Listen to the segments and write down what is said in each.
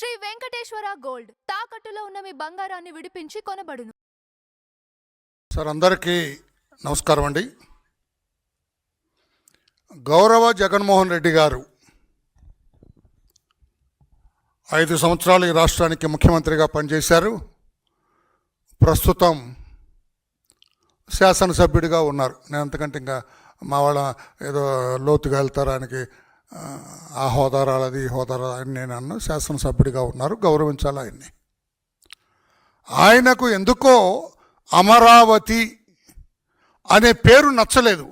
Shri Venkateswara gold. తాకట్టులో ఉన్న మీ బంగారాన్ని విడిపించి కొనబడును. సార్ అందరికీ నమస్కారం అండి. గౌరవ జగన్మోహన్ రెడ్డి గారు ఐదు సంవత్సరాలు ఈ రాష్ట్రానికి ముఖ్యమంత్రిగా పనిచేశారు. ప్రస్తుతం శాసనసభ్యుడిగా ఉన్నారు. నేను అంతకంటే ఇంకా మా వాళ్ళ ఏదో లోతుగా వెళ్తారానికి ఆ, హోదారాలది హోదా రాలది ఈ హోదా రాలది అని నేను అన్ను శాసనసభ్యుడిగా ఉన్నారు గౌరవించాలి ఆయన్ని. ఆయనకు ఎందుకో అమరావతి అనే పేరు నచ్చలేదు.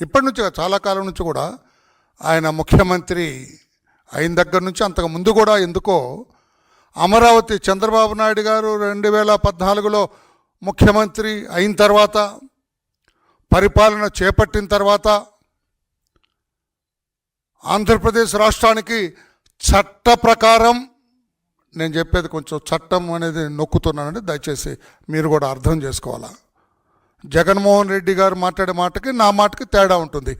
ఇప్పటి నుంచి చాలా కాలం నుంచి కూడా ఆయన ముఖ్యమంత్రి అయిన దగ్గర నుంచి అంతకు ముందు కూడా ఎందుకో అమరావతి చంద్రబాబు నాయుడు గారు రెండు వేల పద్నాలుగులో ముఖ్యమంత్రి అయిన తర్వాత పరిపాలన చేపట్టిన తర్వాత ఆంధ్రప్రదేశ్ రాష్ట్రానికి చట్ట ప్రకారం నేను చెప్పేది కొంచెం చట్టం అనేది నొక్కుతున్నానండి. దయచేసి మీరు కూడా అర్థం చేసుకోవాలా? జగన్మోహన్ రెడ్డి గారు మాట్లాడే మాటకి నా మాటకి తేడా ఉంటుంది.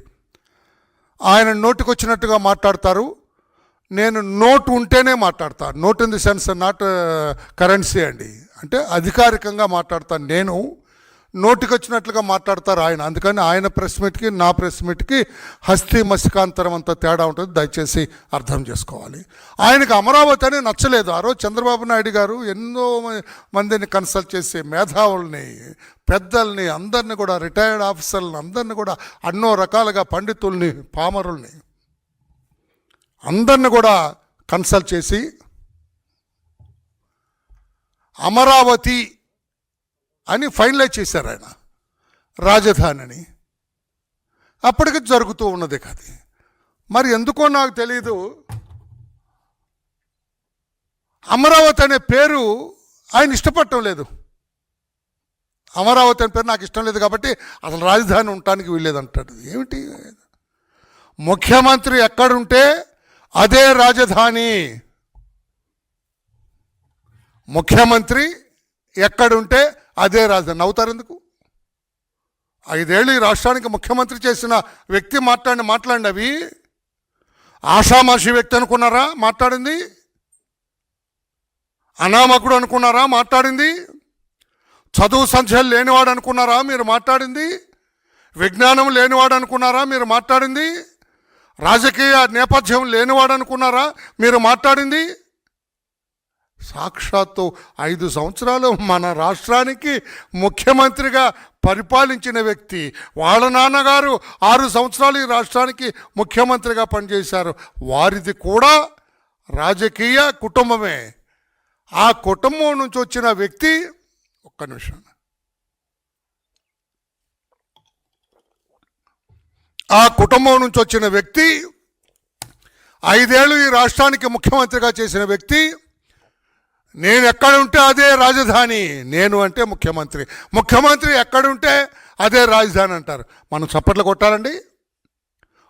ఆయన నోటికొచ్చినట్టుగా మాట్లాడతారు. నేను నోట్ ఉంటేనే మాట్లాడతాను note in the sense not uh, currency అండి. అంటే అధికారికంగా మాట్లాడతాను నేను. నోటికొచ్చినట్లుగా మాట్లాడతారు ఆయన. అందుకని ఆయన ప్రెస్ మీట్కి నా ప్రెస్ మీట్కి హస్తి మసికాంతరం అంత తేడా ఉంటుంది. దయచేసి అర్థం చేసుకోవాలి. ఆయనకు అమరావతి అని నచ్చలేదు. ఆ రోజు చంద్రబాబు నాయుడు గారు ఎన్నో మందిని కన్సల్ట్ చేసి మేధావుల్ని పెద్దల్ని అందరిని కూడా రిటైర్డ్ ఆఫీసర్లని అందరిని కూడా ఎన్నో రకాలుగా పండితుల్ని పామరుల్ని అందరిని కూడా కన్సల్ట్ చేసి అమరావతి అని ఫైనలైజ్ చేశారు ఆయన. రాజధానిని. అప్పటికి జరుగుతూ ఉన్నది కాదు మరి ఎందుకో నాకు తెలియదు అమరావతి అనే పేరు ఆయన ఇష్టపడటం లేదు. అమరావతి అనే పేరు నాకు ఇష్టం లేదు కాబట్టి అసలు రాజధాని ఉండటానికి వీల్లేదంటాడు. ఏమిటి? ముఖ్యమంత్రి ఎక్కడుంటే అదే రాజధాని. ముఖ్యమంత్రి ఎక్కడుంటే అదే రాజధాని. నవ్వుతారు ఎందుకు? ఐదేళ్ళు ఈ రాష్ట్రానికి ముఖ్యమంత్రి చేసిన వ్యక్తి మాట్లాడి మాట్లాడండి అవి. ఆషామాషి వ్యక్తి అనుకున్నారా? మాట్లాడింది. అనామకుడు అనుకున్నారా? మాట్లాడింది. చదువు సంధ్యలు లేనివాడు అనుకున్నారా? మీరు మాట్లాడింది. విజ్ఞానం లేనివాడు అనుకున్నారా? మీరు మాట్లాడింది. రాజకీయ నేపథ్యం లేనివాడు అనుకున్నారా? మీరు మాట్లాడింది. సాక్షాత్తు ఐదు సంవత్సరాలు మన రాష్ట్రానికి ముఖ్యమంత్రిగా పరిపాలించిన వ్యక్తి. వాళ్ళ నాన్నగారు ఆరు సంవత్సరాలు ఈ రాష్ట్రానికి ముఖ్యమంత్రిగా పనిచేశారు. వారిది కూడా రాజకీయ కుటుంబమే. ఆ కుటుంబం నుంచి వచ్చిన వ్యక్తి ఒక్క నిమిషం. ఆ కుటుంబం నుంచి వచ్చిన వ్యక్తి ఐదేళ్ళు ఈ రాష్ట్రానికి ముఖ్యమంత్రిగా చేసిన వ్యక్తి నేను ఎక్కడుంటే అదే రాజధాని. నేను అంటే ముఖ్యమంత్రి. ముఖ్యమంత్రి ఎక్కడుంటే అదే రాజధాని అంటారు. మనం చప్పట్లు కొట్టాలండి?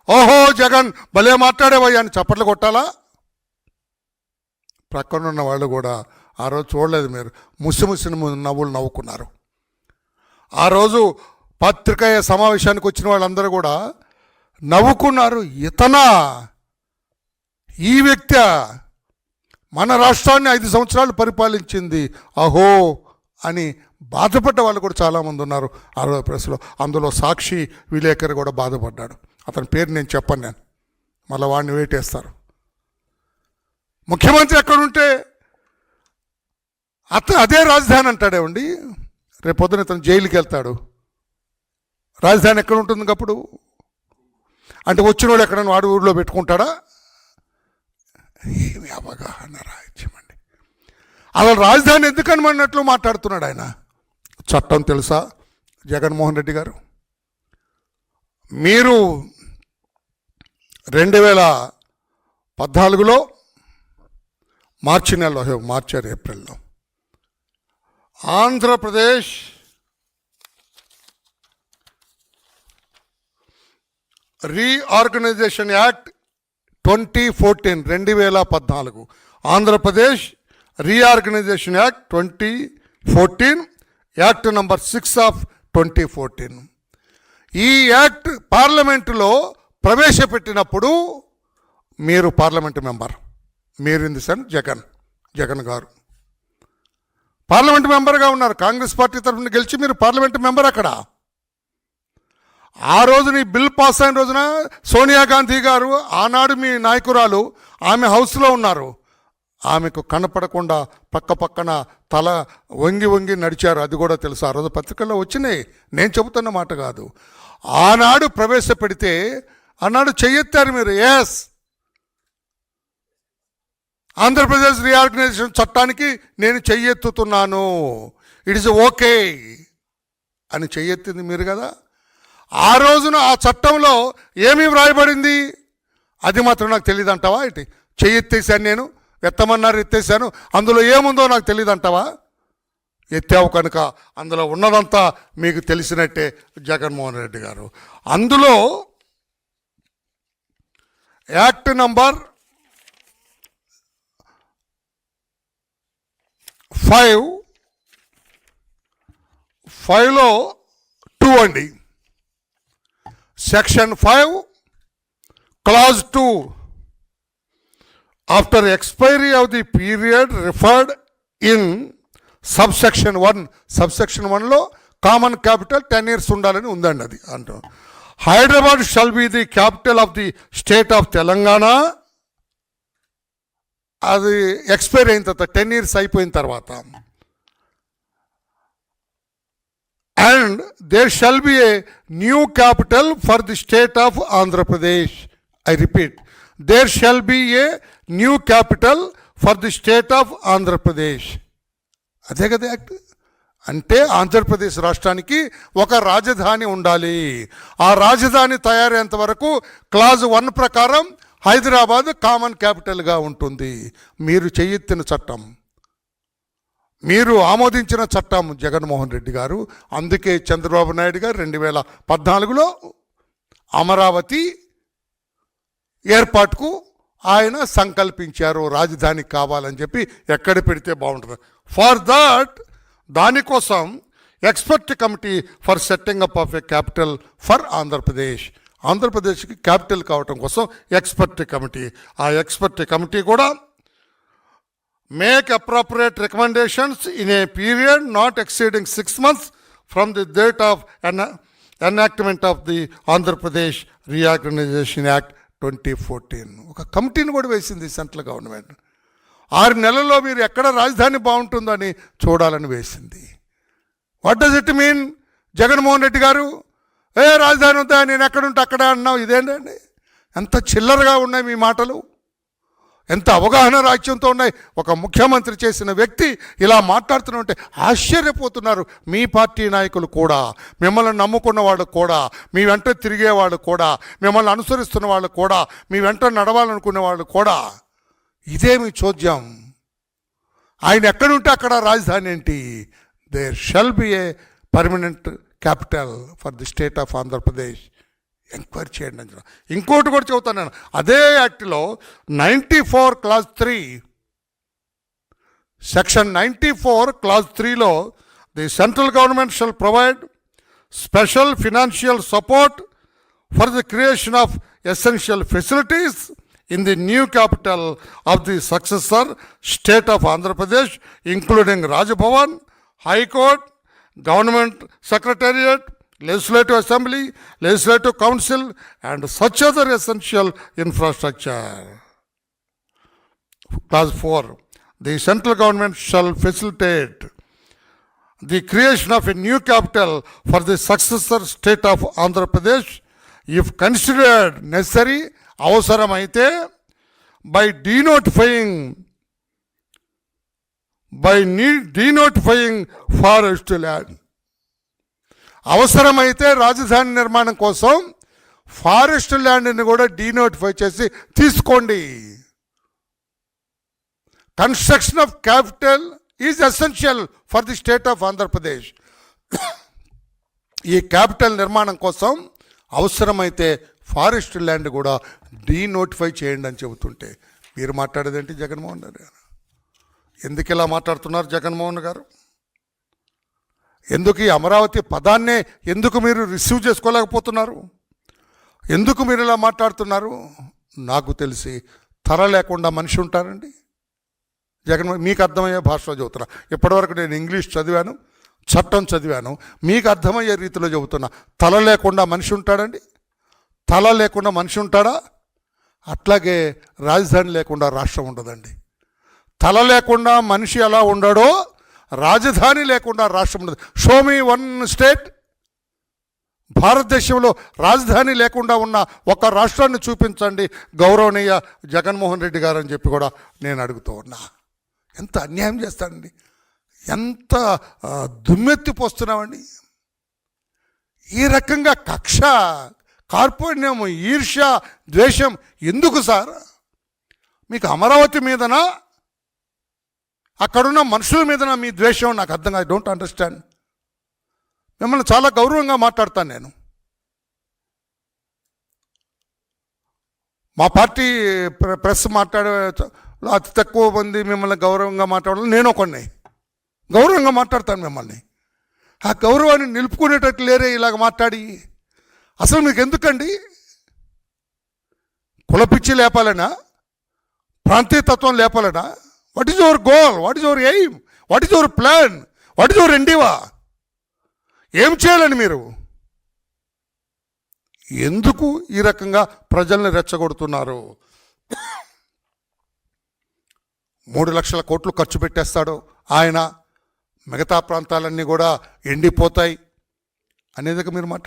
ఓహో జగన్ భలే మాట్లాడేవయ్యా అని చప్పట్లు కొట్టాలా? ప్రక్కన ఉన్న వాళ్ళు కూడా ఆ రోజు చూడలేదు మీరు. ముసి ముసి నవ్వులు నవ్వుకున్నారు. ఆ రోజు పత్రిక సమావేశానికి వచ్చిన వాళ్ళందరూ కూడా నవ్వుకున్నారు. ఇతనా? ఈ వ్యక్తి మన రాష్ట్రాన్ని ఐదు సంవత్సరాలు పరిపాలించింది అహో అని బాధపడ్డ వాళ్ళు కూడా చాలామంది ఉన్నారు ఆ ప్రెస్లో. అందులో సాక్షి విలేకరి కూడా బాధపడ్డాడు. అతని పేరు నేను చెప్పను నేను. మళ్ళీ వాడిని వేటేస్తారు. ముఖ్యమంత్రి ఎక్కడుంటే అత అదే రాజధాని అంటాడేమండి రేపు పొద్దున ఇతను జైలుకి వెళ్తాడు. రాజధాని ఎక్కడ ఉంటుంది అప్పుడు అంటే వచ్చిన వాడు ఎక్కడైనా వాడి ఊళ్ళో పెట్టుకుంటాడా? ఏమి అవగాహన రాజ్యమండి అలా రాజధాని ఎందుకని అన్నట్లు మాట్లాడుతున్నాడు ఆయన? చట్టం తెలుసా జగన్మోహన్ రెడ్డి గారు? మీరు రెండు వేల పద్నాలుగులో మార్చి నెలలో మార్చి ఏప్రిల్లో Andhra Pradesh reorganisation act twenty fourteen రెండు వేల పద్నాలుగు. Andhra Pradesh reorganisation act twenty fourteen act number six of twenty fourteen. ఈ యాక్ట్ పార్లమెంటులో ప్రవేశపెట్టినప్పుడు మీరు పార్లమెంటు మెంబర్. మీరు in the sense Jagan Jagan గారు. పార్లమెంట్ మెంబర్గా ఉన్నారు. కాంగ్రెస్ పార్టీ తరఫున గెలిచి మీరు పార్లమెంట్ మెంబర్ అక్కడ. ఆ రోజున ఈ బిల్ పాస్ అయిన రోజున సోనియా గాంధీ గారు ఆనాడు మీ నాయకురాలు ఆమె హౌస్లో ఉన్నారు. ఆమెకు కనపడకుండా పక్క పక్కన తల వంగి వంగి నడిచారు. అది కూడా తెలుసు. ఆ రోజు పత్రికల్లో వచ్చినాయి. నేను చెబుతున్న మాట కాదు. ఆనాడు ప్రవేశపెడితే ఆనాడు చెయ్యెత్తారు మీరు. ఎస్ ఆంధ్రప్రదేశ్ రీఆర్గనైజేషన్ చట్టానికి నేను చెయ్యెత్తుతున్నాను. ఇట్ ఇస్ ఓకే అని చెయ్యెత్తింది మీరు కదా. ఆ రోజున ఆ చట్టంలో ఏమి వ్రాయబడింది? అది మాత్రం నాకు తెలియదు అంటావా ఇటు చెయ్యెత్తేసాను నేను ఎత్తమన్నారు ఎత్తేసాను అందులో ఏముందో నాకు తెలియదు అంటావా ఎత్తావు కనుక అందులో ఉన్నదంతా మీకు తెలిసినట్టే జగన్మోహన్ రెడ్డి గారు. అందులో యాక్ట్ నంబర్ ఫైవ్ ఫైవ్లో టూ అండి. Section five clause two after expiry of the period referred in subsection one subsection వన్లో కామన్ క్యాపిటల్ టెన్ ఇయర్స్ ఉండాలని ఉందండి అది అంటాం. Hyderabad shall be the capital of the state of Telangana అది expire అయిన తర్వాత టెన్ ఇయర్స్ అయిపోయిన తర్వాత. And there shall be a new capital for the state of Andhra Pradesh I repeat there shall be a new capital for the state of Andhra Pradesh అదే కదా act అంటే ఆంధ్రప్రదేశ్ రాష్ట్రానికి ఒక రాజధాని ఉండాలి. ఆ రాజధాని తయారయ్యేంత వరకు క్లాజ్ వన్ ప్రకారం హైదరాబాద్ కామన్ క్యాపిటల్గా ఉంటుంది. మీరు చెయ్యెత్తిన చట్టం. మీరు ఆమోదించిన చట్టం జగన్మోహన్ రెడ్డి గారు అందుకే చంద్రబాబు నాయుడు గారు రెండు వేల పద్నాలుగులో అమరావతి ఏర్పాటుకు ఆయన సంకల్పించారు రాజధాని కావాలని చెప్పి ఎక్కడ పెడితే బాగుంటుంది. ఫర్ దట్ దానికోసం expert committee for setting up of a capital for Andhra Pradesh. ఆంధ్రప్రదేశ్కి క్యాపిటల్ కావటం కోసం ఎక్స్పర్ట్ కమిటీ. ఆ ఎక్స్పర్ట్ కమిటీ కూడా make appropriate recommendations in a period not exceeding six months from the date of enactment of the Andhra Pradesh reorganisation act twenty fourteen ఒక కమిటీని కూడా వేసింది central government. ఆరు నెలల్లో మీరు ఎక్కడ రాజధాని బాగుంటుందని చూడాలని వేసింది. What does it mean Jaganmohan Reddy గారు? ఏ రాజధాని ఉందా? నేను ఎక్కడుంటే అక్కడే అన్నావు. ఇదేంటండి? ఎంత చిల్లరగా ఉన్నాయి మీ మాటలు. ఎంత అవగాహన రాజ్యంతో ఉన్నాయి. ఒక ముఖ్యమంత్రి చేసిన వ్యక్తి ఇలా మాట్లాడుతుంటే ఆశ్చర్యపోతున్నారు. మీ పార్టీ నాయకులు కూడా మిమ్మల్ని నమ్ముకున్న వాళ్ళు కూడా మీ వెంట తిరిగే వాళ్ళు కూడా మిమ్మల్ని అనుసరిస్తున్న వాళ్ళు కూడా మీ వెంట నడవాలనుకునే వాళ్ళు కూడా. ఇదేమి చోద్యం. ఆయన ఎక్కడుంటే అక్కడ రాజధాని ఏంటి? There shall be a permanent capital for the state of Andhra Pradesh enquiry చేయండి అని ఇంకోటి కూడా చెబుతాను నేను. అదే యాక్ట్లో ninety four clause three section ninety four clause త్రీలో the central government shall provide special financial support for the creation of essential facilities in the new capital of the successor state of Andhra Pradesh including Raj Bhavan high court government secretariat legislative assembly, legislative council, and such other essential infrastructure. Clause 4. The central government shall facilitate the creation of a new capital for the successor state of Andhra Pradesh if considered necessary, avasaramaite, by denotifying by denotifying forest land. అవసరమైతే రాజధాని నిర్మాణం కోసం forest ల్యాండ్ని కూడా denotify చేసి తీసుకోండి. Construction of capital is essential for the state of Andhra Pradesh ఈ capital నిర్మాణం కోసం అవసరమైతే ఫారెస్ట్ ల్యాండ్ కూడా డీనోటిఫై చేయండి అని చెబుతుంటే మీరు మాట్లాడేదేంటి జగన్మోహన్ రెడ్డి గారు? ఎందుకు ఇలా మాట్లాడుతున్నారు జగన్మోహన్ గారు? ఎందుకు ఈ అమరావతి పదాన్నే ఎందుకు మీరు రిసీవ్ చేసుకోలేకపోతున్నారు? ఎందుకు మీరు ఇలా మాట్లాడుతున్నారు? నాకు తెలిసి తల లేకుండా మనిషి ఉంటారండి. జగన్ మీకు అర్థమయ్యే భాషలో చెబుతున్నా. ఇప్పటివరకు నేను ఇంగ్లీష్ చదివాను చట్టం చదివాను మీకు అర్థమయ్యే రీతిలో చెబుతున్నా. తల లేకుండా మనిషి ఉంటాడండి. తల లేకుండా మనిషి ఉంటాడా? అట్లాగే రాజధాని లేకుండా రాష్ట్రం ఉండదండి. తల లేకుండా మనిషి ఎలా ఉండడో రాజధాని లేకుండా రాష్ట్రం ఉండదు. షోమీ వన్ స్టేట్ భారతదేశంలో రాజధాని లేకుండా ఉన్న ఒక రాష్ట్రాన్ని చూపించండి. గౌరవనీయ జగన్మోహన్ రెడ్డి గారు అని చెప్పి కూడా నేను అడుగుతూ ఉన్నా. ఎంత అన్యాయం చేస్తాడండి. ఎంత దుమ్మెత్తి పోస్తున్నామండి ఈ రకంగా కక్ష కార్పణ్యం ఈర్ష్య ద్వేషం ఎందుకు సార్? మీకు అమరావతి మీదనా? అక్కడున్న మనుషుల మీదనా మీ ద్వేషం నాకు అర్థం కాదు. డోంట్ అండర్స్టాండ్ మిమ్మల్ని చాలా గౌరవంగా మాట్లాడతాను నేను. మా పార్టీ ప్ర- ప్రెస్ మాట్లాడే అతి తక్కువ మంది మిమ్మల్ని గౌరవంగా మాట్లాడాలి. నేను ఒకడిని. గౌరవంగా మాట్లాడతాను మిమ్మల్ని. ఆ గౌరవాన్ని నిలుపుకునేటట్టు లేరే ఇలాగ మాట్లాడి. అసలు మీకు ఎందుకండి? కులపిచ్చి లేపాలనా? ప్రాంతీయతత్వం లేపాలనా? What is your goal what is your aim what is your plan what is your ఎండివా ఏం చేయాలని మీరు? ఎందుకు ఈ రకంగా ప్రజల్ని రెచ్చగొడుతున్నారు? మూడు లక్షల కోట్లు ఖర్చు పెట్టేస్తాడు. ఆయన మిగతా ప్రాంతాలన్నీ కూడా ఎండిపోతాయి. అనేది మీరు మాట్లాడారు